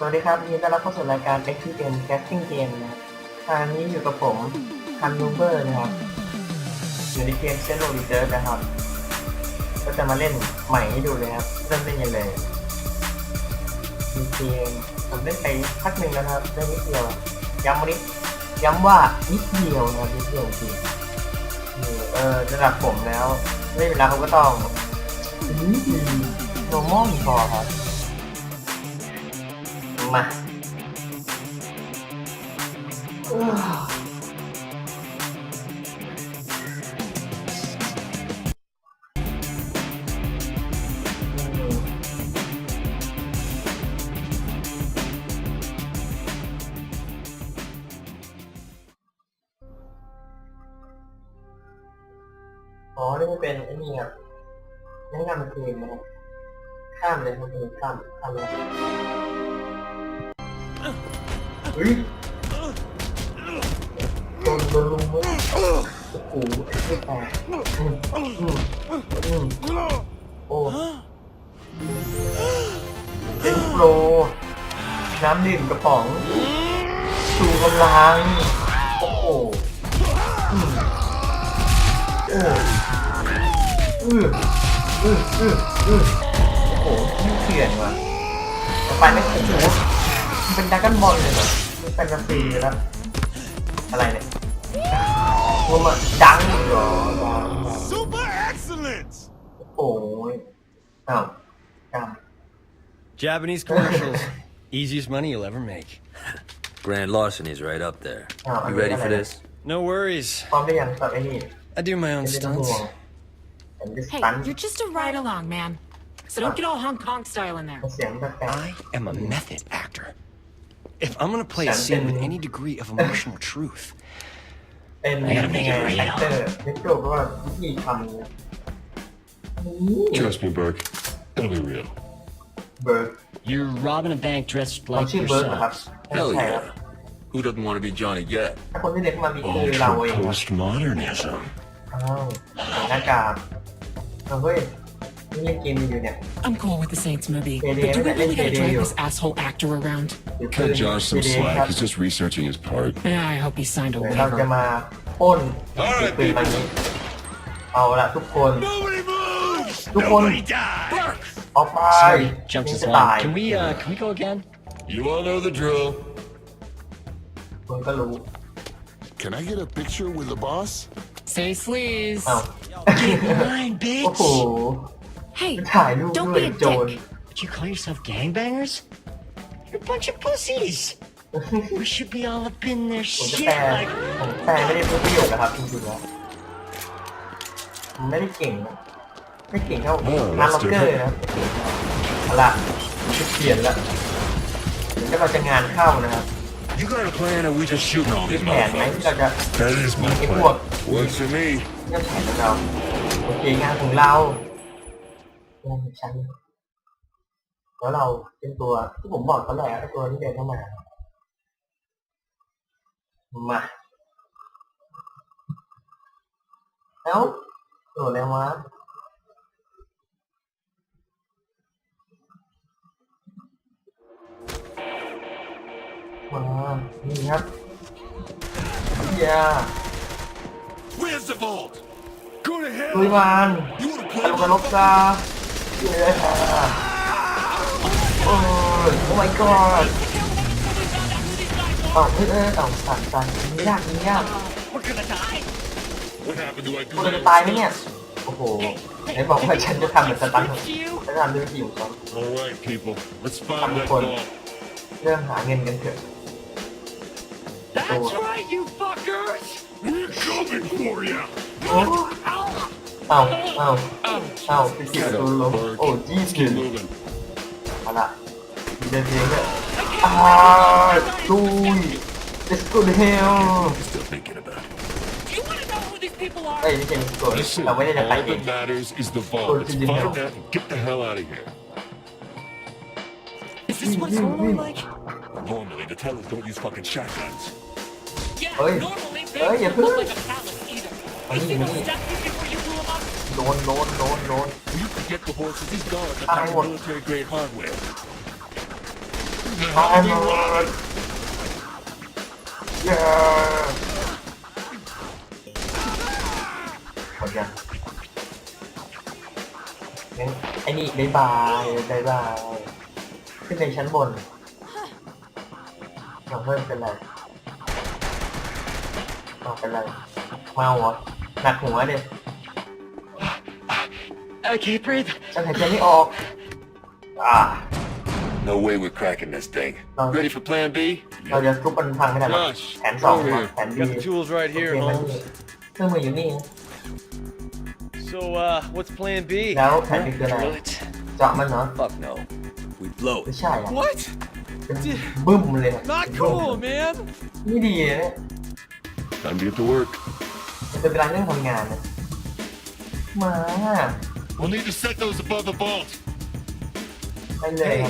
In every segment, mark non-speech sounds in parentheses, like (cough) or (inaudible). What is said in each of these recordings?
สวัสดีครับยินดีต้อนรับเข้าสู่รายการ X P Game Casting Game นะครับทางนี้อยู่กับผมฮันนูเบอร์นะครับอยู่ในเกมเซนโนดิเจอร์นะครับ ก็จะมาเล่นใหม่ให้ดูเลยครับ เริ่มเล่นกันเลยมีเกมผมเล่นไปพักหนึ่งแล้วนะครับเล่นนิดเดียวย้ำนนี้ย้ำว่านิดเดียวนะครับนิดเดียวจริงเออระดับผมแล้วเล่นเวลาเขาก็ต้องโนมอลพอครับ มาอ๋อ นี่มันเป็นไอ้นี่ครับแนะนำเกมนะครับข้ามเลยครับคุณข้ามข้ามเลย ฮ้ยโดนโดนลุมเว้ยโอ้โหไม่ตกอืมอืมอืมโอ้เป็นโปรน้ำดื่มกระป๋องชูกำลัง โอ้โหอืมโอ้อืออืออืออือโอ้โหไม่เถื่อนว่ะไปไม่โอ้โหมันเป็นดราก้อนบอลเลยเหรอ มันเป็นนาซีแล้ว อะไรเนี่ยงงอ่ะดังเหรอดัง Super excellent! โอ้ยอ้าวจ Japanese commercials. (laughs) Easiest money you'll ever make. (laughs) Grand larceny's right up there. Oh, you I ready mean, for I- this? No worries. ำพร้อมได้ยังสำหรับไอ้นี่ I do my own ไม่ต้องห่ว stunts. งผมจะส Hey, ตัน you're just a ride along, man. So don't get all Hong Kong style in there. เสียงแปลก I am a method actor. If I'm gonna play a scene with any degree of emotional truth, ๆเป็น I ยัง gotta ไง make it real. แอคเตอร์เล็กโจเพราะว่าวิธีทำเนี่ย Trust me, Burke. It'll be real. เบิร์ก You're robbing a bank dressed เขา like ชื่อเบิร์กเหรอครับ yourselves. ไม่ Hell ใช่ครับ yeah. Who doesn't want to be Johnny Gat? ถ้าคนที่เด็กมามีคือ Ultra เราเองครับ postmodernism. อ้าวใส่หน้ากากเอาเฮ้ย นี่เล่นเกมอยู่เนี่ย I'm cool with the Saints movie. Yeah, But do we yeah, really gotta yeah, drag yeah. this asshole actor around? เดี๋ยว Cut Josh some คืน slack. ครับ He's just researching his part. Yeah, I hope he signed a เดี๋ยวเราจะ waiver. มาปล้น Alright, ปืนมันนี้ เอาละทุกคน Nobody moves! Nobody Nobody dies! ออกไป Sorry, jumps นี่ his จะตาย line. Can we uh can we go again? You all know the drill. คุณก็รู้ Can I get a picture with the boss? Say sleaze. เอา Fine, โอ้โห bitch. Hey, ถ่ายรูป don't ด้วย be a โจร dick. But you call yourself gangbangers? You're a bunch of pussies. (laughs) we should be all up in their ผมจะ shit แปล like ผมแปลไม่ได้พูดประโยชน์นะครับจริงๆแล้วผมไม่ได้เก่งนะไม่เก่งเท่า เออ งานล็อก let's do เกอ it ร์นะครับเอาละจะเปลี่ยนละเดี๋ยวเราจะงานเข้านะครับ You got a plan or we just shooting all มี these แผนไหมที่เรา motherfuckers? จะ That is my Cái plan. cuộc. Works for me. เงื่อนไขของเราโอเคงานของเรา งานของฉันแล้วเราเป็นตัวที่ผมบอกตอนแรกไอ้ตัวที่เดินเข้ามา มาเอ้าโดดแล้ววะมานี่ครับอย่า Where's the vault? Go to ลุย hell! มัน You wanna ต play ลกนรกจ้าเย้ โอ้ยโอ้ my god เอ้าเอ้ยเอ้ยเอ้าสั่นสั่นนี่ยากนี่ยาก What happened to I กูจะตายไหมเนี่ย โอ้โหไหนบอกว่าฉันจะทำเหมือนสตันของฉันทำด้วยผิวฉัน Alright, people. Let's find I'm that recording. vault. เริ่มหาเงินกันเถอะ That's right, you fuckers! We're coming for you! โอ้เอ้าเอ้าเอ้าไปกิน Get ตัว up, ล้ม Burke. โอ้ยี่สิ Keep บ moving. เอาละมีเดินเพลงด้วยอ่าลุย let's go to hell Still thinking about it. You wanna know who these people are? เอ้ยไม่ใช่โกรธ Listen, เราไม่ได้จะไป all เอง that matters is the Go vault. to Let's the find hell. that and get the hell out of here. Is this what it's normally like? Normally, the tellers don't use fucking shotguns. Yeah, Ơi. normally they Ơi, don'tอย่า look เพิ่ง like a palace either. Ơi, You seeอย่า those เพิ่ง statues before you blew them up? โดนโดนโดนโดน You can get the horses. These guards are I packing want- military grade hardware. the ตาย hell หม are we ด running? เย้หมดยังงั้นไอ้นี่บายบายบายบายขึ้นในชั้นบนเราเพิ่มเป็นไรอ๋อเป็นไรเมาเหรอหนักหัวเด็ I can't breathe. ฉันหายใจไม่ออก อ่า No way we're cracking this thing. No. Ready for plan B? เราจะทุบมันพังไม่ได้หรอก Gosh, แผนสอง over here. แผนดี Got the tools right โอ here, เคมัน Holmes. เครื่องมืออยู่นี่ So, uh, what's plan B? แล้วแผนดีคืออะไร Drill it. เจาะมันเหรอ Fuck no. We blow ไม่ it. ใช่อะ What? เป็นบึ้มเลยอะ Not cool, man. ไม่ดีเลยเนี่ย Time to get to work. มันเป็นเวลาเรื่องทำงานนะมา We'll need to set those above the vault. Hey,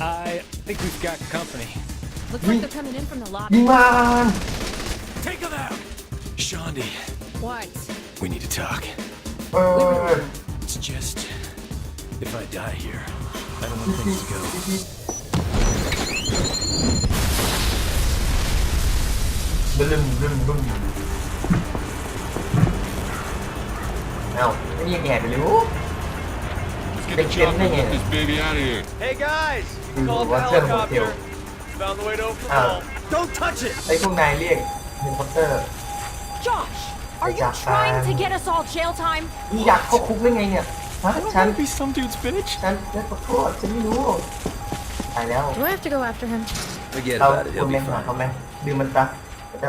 I think we've got company. Looks like they're coming in from the lobby. Man. Take them out! Shandi. What? We need to talk. Uh. It's just, if I die here, I don't want things to go. Boom, boom, boom. เอ้าไม่นี่แก่ไปรู้ Let's get Big the chopper Jim and get Nick. this baby out of here. Hey guys, Dude, call the what's that helicopter. hotel? Found the way to open the Ah. vault. Don't touch it. ไอ้พวกนายเรียกเฮลิคอปเตอร์ Josh, are you Japan. trying to get us all jail time? อยากเข้าคุกได้ไงเนี่ยฮะ I don't ฉัน want to be some dude's bitch. ฉันฉันขอโทษฉันไม่รู้ตายแล้ว Do I have to go after him? Forget เรา about it. คุ He'll ณ be เล่นหา fine. เขาไหมดื่มมันซะแต่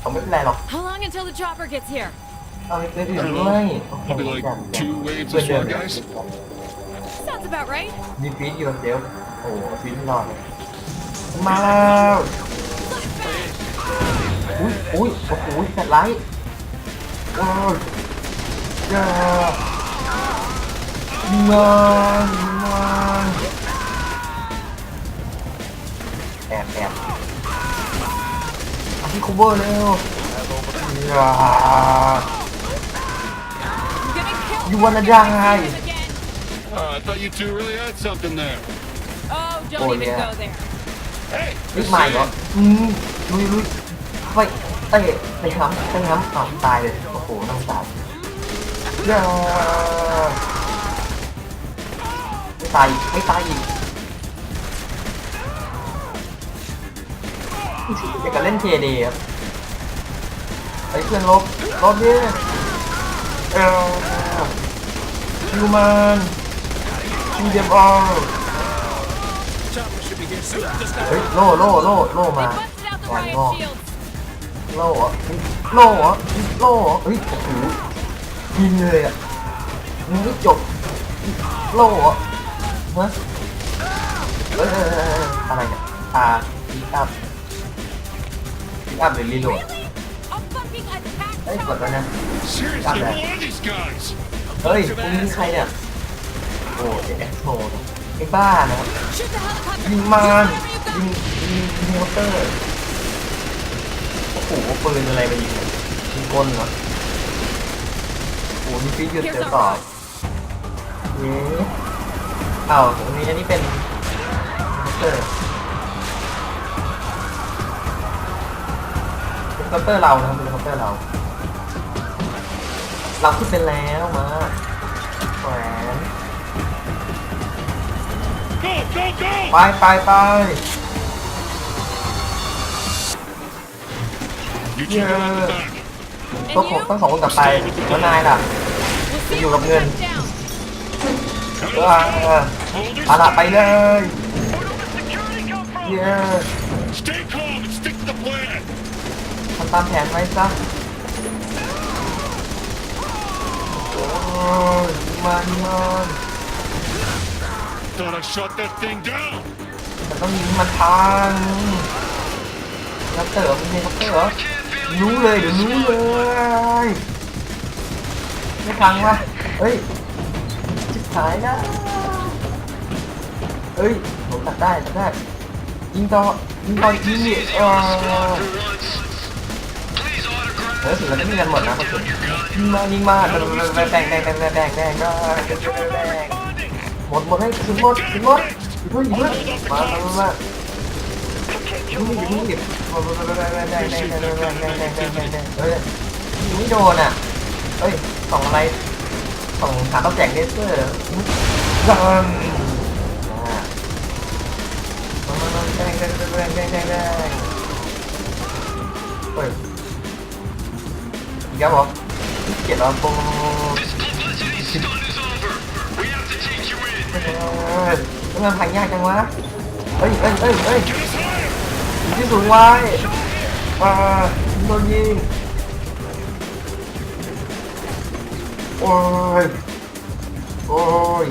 เขาไม่เป็นไรหรอก How long until the chopper gets here? เอาไปเพื่อนอื่นด้วยโอ้โห Probably like อย่าง two waves เพื่อน of เดิม SWAT guys. Sounds about right. ดีฟีดยูเซลโอ้โหชีวิตไม่รอดเลยมาแล้วอุ้ยอุ้ยโอ้โหแฟลชไลท์โอ้ยจ้ายิงมันยิงมันแอบแอบเอาที่คูเวอร์เร็วอย่า I'm gonna kill You wanna him if I die? see him again. Oh, I thought you two really had something there. Oh, don't Oh, even yeah. go there. Hey, นี่ this ใหม่ is เหรอ it. อืมลุยลุยไปเตะไปห้ำไปห้ำอ้าวตายเลย โอ้โหน้องตายอย่าไม่ตายอีกไม่ตายอีกเด็กกับเล่นเคดีครับไอ้เพื่อนลบลบดิเออ คิวมันชิวเดมออลเฮ้ยโล่โล่โล่โล่มาวายงอโล่อะโล่อะโล่อะเฮ้ยโอ้โหยิงเลยอะยังไม่จบโล่อะฮะเอออะไรเนี่ยตาปีอับปีอับหรือรีโหลดเฮ้ยกดแล้วนะปีตับแล้ เฮ้ยพวกนี้ใครเนี่ย โอ้เด็กแอ็กโทนไอ้บ้านะครับยิงมันยิงยิงยิงเฮลิคอเตอร์โอ้โหปืนอะไรมายิงเนี่ยยิงกลเหรอโอ้โหมีฟิกยื got. ดเจอ our ต่อเย้อ้าวตรงนี้อันนี้เป็นเฮลิคอเตอร์เฮลิคอเตอร์เรานะครับเฮลิคอเตอร์เรา เราขึ้นไปแล้วมาแขวนไปไปไปเยอะต้องขอต้องของคนกลับไปแล้วนายล่ะจะอยู่กับเงินเออเออเอาละไปเลยเยอะทำตามแผนไว้ซะ โอ้ยมันมัน Thought I shot that thing down. มันต้องยิงมันพังแล้วเต๋อมันมีคัพเตอร์เหรอรู้เลยเดี๋ยวรู้เลยไม่พังวะเฮ้ยจิบหายนะเฮ้ยผมตัดได้ตัดได้ยิงต่อยิงต่อยิงดิเออ เออสุดแล้วก็มีกันหมดนะคนสุดยิงมายิงมาแดงแดงแดงแดงแดงแดงแดงแดงหมดหมดให้ถึงหมดถึงหมดถึงฮ้ยเฮ้ยมามามามายิงดิยิงดิมามามามามาได้ได้ได้ได้ได้ได้ได้ได้ได้เฮ้ยยิงไม่โดนอะเฮ้ยส่องอะไรส่องขาต้องแจกเลเซอร์ดังมามามาแดงแดงแดงแดงแดงแดงแดงเฮ้ย อีกแล้วเหรอเกลียดเราโป This publicity stunt is over. We have to take you in. เฮ้ยมันพังยากจังวะเฮ้ยเฮ้ยเฮ้ยเฮ้ยอยู่ที่สูงไว้อ่าโดนยิงโอ้ยโอ้ย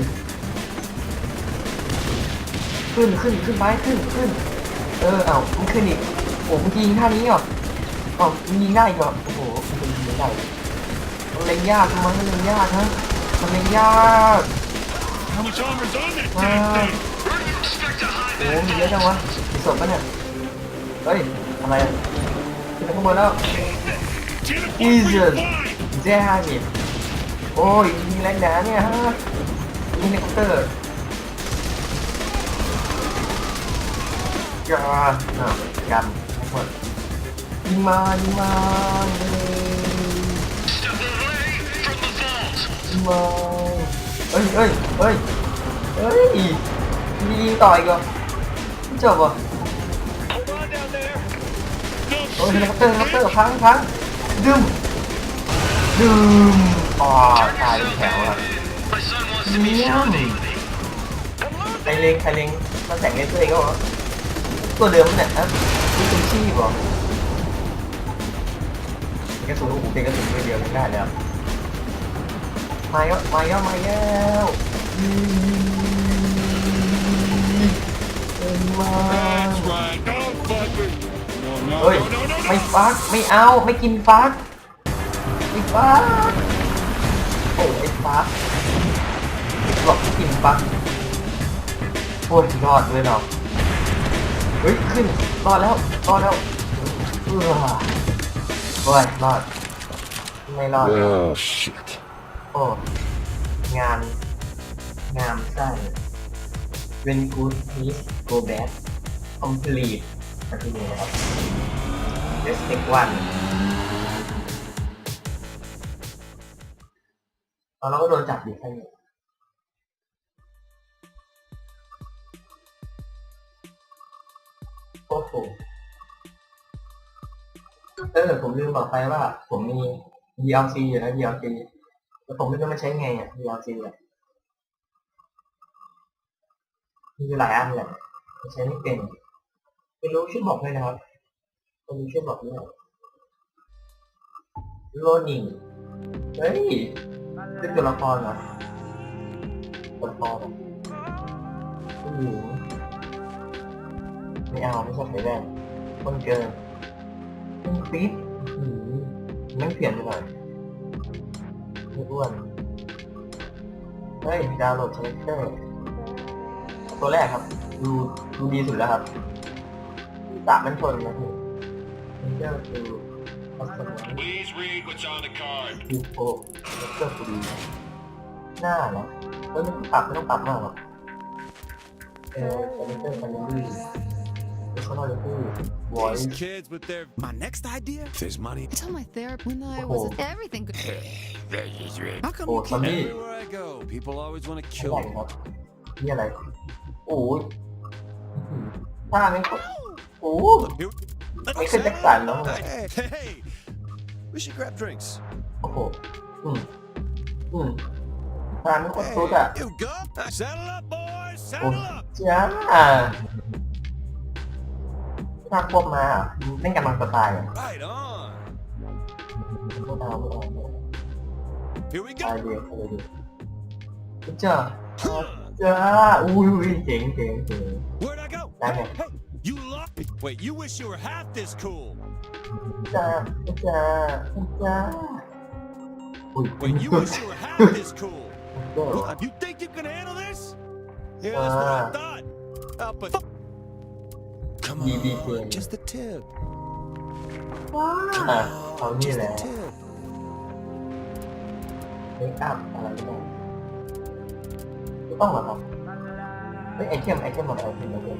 ขึ้นขึ้นขึ้นไปขึ้นขึ้น เออ เอ้ามันขึ้นอีกโอ้มึงยิงท่านี้เหรอเอ้ามึงยิงได้อีกเหรอ โอ้โหมึงยิงไม่ได้มันเล็งยากทำไมมันเล็งยากฮะมันเล็งยาก How much armor's on that อ่า damn thing? Where do you expect to hide โอ้มีเยอะจังวะมีศพปะเนี่ยเฮ้ยอะไรอะขึ้นไปข้างบนแล้ว Get a Jesus fly! แย่ดิโอ้ยยิงแรงหนาเนี่ยฮะยิงเฮลิคอปเตอร์จ้าอ้าวกันทั้งหมดยิงมายิงมายิง Step มเฮ้ยเฮ้ยเฮ้ยเฮ้ยมียิงต่ออีกเหรอไม่จบเหรอะโอ้ยเฮลิคอปเตอร์เฮลิคอปเตอร์พังพังดึมดึมอ๋อตายแถวอะ My son wants to meet you on the evening. ใครเล็งใครเล็งมาแต่งเล่นตัวเองก็เหรอตัวเดิมมันเนี่ยนะนี่เป็นชีพเหรอเป็นกระสุนโอ้โหเป็นกระสุนตัวเดียวไม่ได้แล้ว มาแล้วมาแล้วมาแล้วเอ็นมา right. Don't fuck with. No, no, เฮ้ย no, no, no, ไม่ no. ฟัก ไม่เอา ไม่กินฟัก ไม่ฟัก โอ้ไอ้ฟักบอกกินฟักโอ้ยรอดเลยเนาะเฮ้ย ขึ้น รอดแล้ว รอดแล้วเออโอ้ยรอด ไม่รอด Oh, shit. โอ้งานงามไส้ When good is go bad complete อันที่นี้นะครับ Let's take one เราก็โดนจับอยู่แค่นี้โอ้โหเออผมลืมบอกไปว่า ผมมี DLC อยู่นะ DLC แล้วผมไม่รู้มันใช้ไงอะ DLC อะมีอยู่หลายอันแหละผมใช้ไม่เป็นไม่รู้ช่วยบอกด้วยนะครับไม่รู้ช่วยบอกด้วยโลนิงเฮ้ยเป็นตัวละครเหรอตัวละครผู้หญิงไม่เอาไม่ชอบใส่แว่นคนเกินคนฟิตอื้อหือไม่เปลี่ยนไปหน่อย ไม่อ้วนเฮ้ยดาวน์โหลดเชคเตอร์ตัวแรกครับ ดูดูดีสุดแล้วครับสามมันชนนะพี่เชคเตอร์คือพัสดุ Please read what's on the card. คือโอ้เชคเตอร์คือดีหน้าเหรอเฮ้ยไม่ต้องปรับไม่ต้องปรับมากหรอกเออเชคเตอร์มันยังดีเขาเล่าจะพูด voice These kids with their. My next idea? If there's money. I told my therapist when I Oh. was everything. could- How come Oh, you keep Sammy. everywhere I go? People always want to ไม่ kill ใหญ่ me. ครับนี่อะไร โอ้ยอื้อหือท่าไม่ก็โอ้ Here- ไม่ขึ้นแจ็คสันแล้ว Hey, hey, we should grab drinks. โอ้โห อืม อืมทานไม่กดตุ๊ดอ่ะ you go. Saddle up, boys. โอ้ Saddle up. จ้า ถ้าควบมาอ่ะเล่นกันมันจะตายอ่ะ Right on. ไม่เอาไม่เอาไม่เอา Here we ตาย go. เดียวตายเดียวจ้าจ้าอุ้ยอุ้ยเจ๋งเจ๋งเจ๋ง Where'd I go? Damn Hey, it. hey, you lost. Wait, you wish you were half this cool. จ้าจ้าจ้าอุ้ย Wait, you wish you were half this cool. จ้า What, you think you can handle this? Yeah, that's what I Ah. thought. Uh, but come BB on, game. just the tip. อะเอานี่ Just แห the ละ tip. เมคอัพอะไรก็ได้ไม่ต้องหรอครับเฮ้ยไอเทมไอเทมหมดไอเทมหมดเลย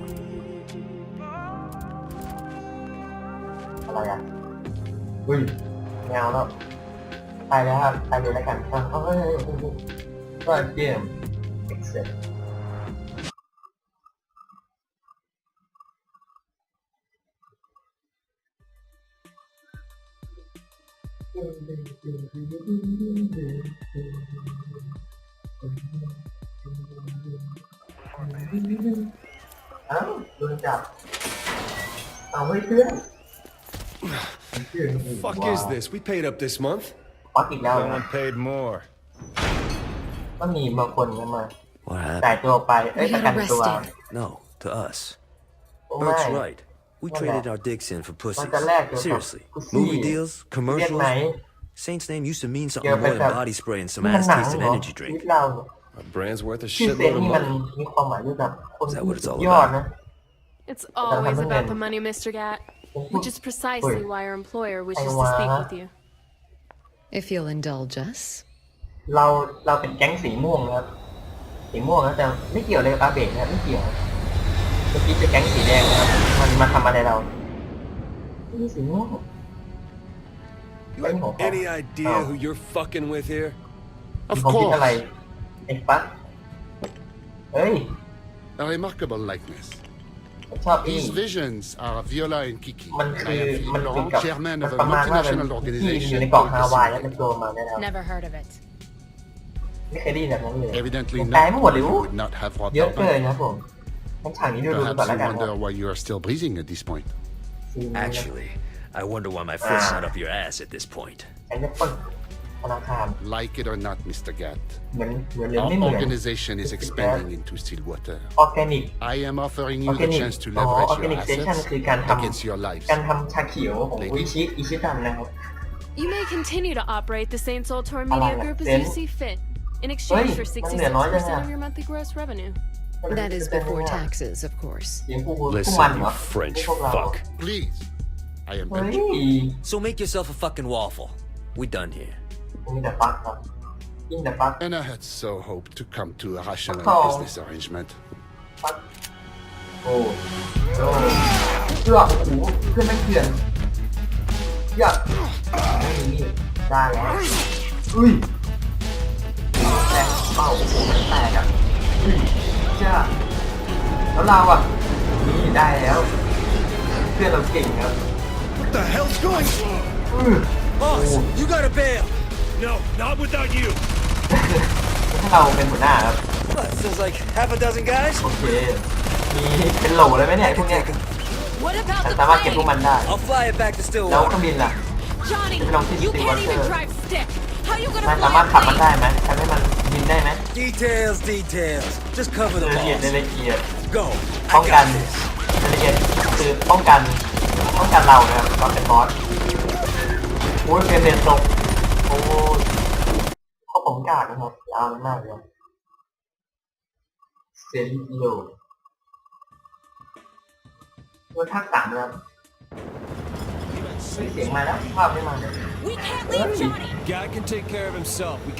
อะไรอะอุ้ยแมวแล้วตายแล้วครับตายเลยแล้วกันอะเฮ้ยเฮ้ยเฮ้ยเฮ้ยก็เกม exit อ้าโดนจับเอาไว้เพื่อนเพื่อน Fuck is this? We paid up this month. ปักอีกแล้วนะ Someone paid more. ก็มีบางคนก็มา What จ่าย happened? ตัวไป เอ้ย We ประ got กันตัว arrested. No, to us. โอ้ไม่ Bert's right. We What traded about- our dicks in for pussies. What the lag is Seriously. for pussy? Movie deals, เรียก commercials. ไหน Saint's name used to mean เกี่ยว something ไป more กับ than body spray and some นี่มัน ass หนัง tasting เหรอ energy ชีวิ drink. ตเรา A brand's worth a ชื่อเซน shitload of นี่มัน money. มีความหมายด้วยกับคน Is that what it's all ยอด about? นะ It's always Doesn't about mean- the money, Mr. Gat. Wait. Which is precisely why our employer wishes to Aywa. speak with you. If you'll indulge us. เราเราเป็นแก๊งสีม่วงนะครับ สีม่วงนะแต่ไม่เกี่ยวเลยกับอาเบะนะครับไม่เกี่ยวเ มื่อกี้เป็นแก๊งสีแดงนะครับ มันมาทำอะไรเรานี่สีม่วง You have any idea Oh. who you're fucking with here? ผมคิดอะไรไอ้ปั๊กเฮ้ย A remarkable likeness. ผมชอบอี These visions are Viola and Kiki. มัน and คื I อ am มัน Philippe เป็น Laurent, กับ chairman มัน of ป a ระมาณว่าเป็น multinational ที่อยู่ organization. ในเกาะ called ฮาวายแล้ว Pacific. เป็นตัวมาแน่นอน Never heard of it. ไม่เคยได้ยินแบบนั้นเลย Evidently ผมตาย not. ไม่หมดเลย You อู้ would not have brought เยอะ that เกิน back. นะครับผม งั้นฉากนี้ดูดูก่อน Perhaps แล้ว you กันนะ wonder why you are still breathing at this point. ซีนนี้นะ Actually, I wonder why my foot's Ah. not up your ass at this point. ฉันจะปล้นธนาคาร Like it or not, Mr. Gat, เหมือนเหมือนหรือ our ไม่เหมือน organization is expanding into Stillwater. ออร์แกนิก I am offering อ you อร์แก the นิก chance to อ๋อ leverage ออร์แก your นิกเซชัน assets คือการท against your ำ lives. การทำชาเขียวของ Lady. อิชิอิชิตันนะครับ You may continue to operate the Saints Ultor Alright, Media Group as then- you see fit, in exchange Hey, forมันเหลือน้อยจัง 66% อะ of your monthly gross revenue. That is before taxes, of course. Listen, you French fuck. Please. I am Benjamin. So make yourself a fucking waffle. We're done here. In the back. And I had so hoped to come to a rational oh. business arrangement. Oh. Oh. โอ้โอ้เลือกโอ้โหเพื่อนไม่เถื่อนเลือกไม่มีมีดได้แล้วอุ้ยแตกเป้าโอ้โหมันแตกอะอุ้ยจ้าแล้วเราอะ นี่ได้แล้ว เพื่อนเราเก่งครับ What the hell's going? อื้อ Boss, you gotta bail. No, not without you. ถ้าเราเป็นหัวหน้าครับ What? There's like half a dozen guys. โอเค มีเป็นโหลเลยไหมเนี่ยไอ้พวกเนี้ย What about ฉัน the สามารถเก็บพวก plane? มันได้ I'll fly it back to แล้วเครื่ Stillwater. องบินล่ะ Johnny, If you don't think you they can't want even to- drive stick. How you นาย gonna สามารถ fly ขับ a มันได้ plane? ไหมทำให้มัน บินได้ไหม Details, details. Just cover ราย the ละเอียด balls. รายละเอียด Go. ป้อง I กัน got this. รายละเอียดคือป้องกันป้องกันเรานะครับเราเป็นบอสโอ้ยเฟรมเรทตกโอ้ยข้อผมกาดนะครับยาวมากเลยเซนโลมันทักสามนะครับเฮ้ยเสียงมาแล้วภาพไม่มาเลย We can't leave Johnny. Guy can take care of himself. We